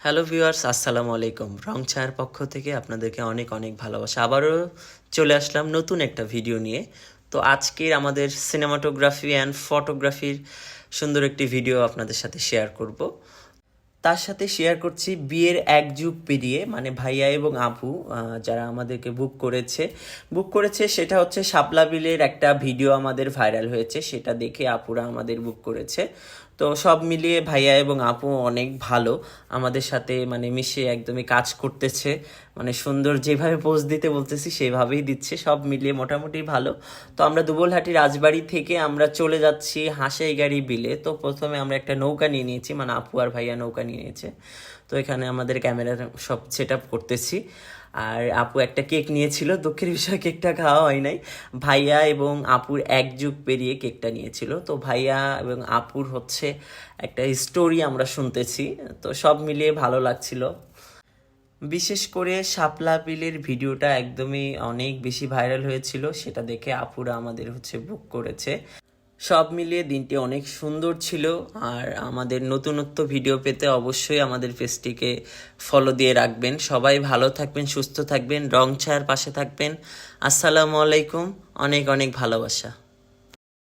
Hello viewers আসসালামু আলাইকুম। রং ছায়ার পক্ষ থেকে আপনাদেরকে অনেক অনেক ভালোবাসা। আবারও চলে আসলাম নতুন একটা ভিডিও নিয়ে। তো আজকের আমাদের সিনেমাটোগ্রাফি অ্যান্ড ফটোগ্রাফির সুন্দর একটি ভিডিও আপনাদের সাথে শেয়ার করব। তার সাথে শেয়ার করছি বিয়ের এক যুগ পেরিয়ে মানে ভাইয়া এবং আপু যারা আমাদেরকে বুক করেছে। বুক করেছে সেটা হচ্ছে শাপলা বিলের একটা ভিডিও আমাদের ভাইরাল হয়েছে, সেটা দেখে আপুরা আমাদের বুক করেছে। তো সব মিলিয়ে ভাইয়া এবং আপু অনেক ভালো, আমাদের সাথে মানে মিশে একদমই কাজ করতেছে। মানে সুন্দর যেভাবে পোজ দিতে বলতেছি, সেভাবেই দিচ্ছে, সব মিলিয়ে মোটামুটি ভালো। তো আমরা দুবলহাটি রাজবাড়ি থেকে আমরা চলে যাচ্ছি হাঁসাইগাড়ি বিলে। তো প্রথমে আমরা একটা নৌকা নিয়ে নিয়েছি মানে আপু আর ভাইয়া নৌকা নিয়ে নিয়েছে। তো এখানে আমাদের ক্যামেরা সব সেট আপ করতেছি। আর আপু একটা কেক নিয়েছিল, দুঃখের বিষয় কেকটা খাওয়া হয় নাই। ভাইয়া এবং আপুর এক যুগ পেরিয়ে কেকটা নিয়েছিল। তো ভাইয়া এবং আপুর হচ্ছে একটা স্টোরি আমরা শুনতেছি। তো সব মিলিয়ে ভালো লাগছিল। বিশেষ করে শাপলা পিলের ভিডিওটা একদমই অনেক বেশি ভাইরাল হয়েছিল, সেটা দেখে আপুরা আমাদের হচ্ছে বুক করেছে। সব মিলিয়ে দিনটি অনেক সুন্দর ছিল, আর আমাদের নতুনত্ব ভিডিও পেতে অবশ্যই আমাদের পেজটিকে ফলো দিয়ে রাখবেন। সবাই ভালো থাকবেন, সুস্থ থাকবেন, রং ছায়ার পাশে থাকবেন। আসসালামু আলাইকুম, অনেক অনেক ভালোবাসা।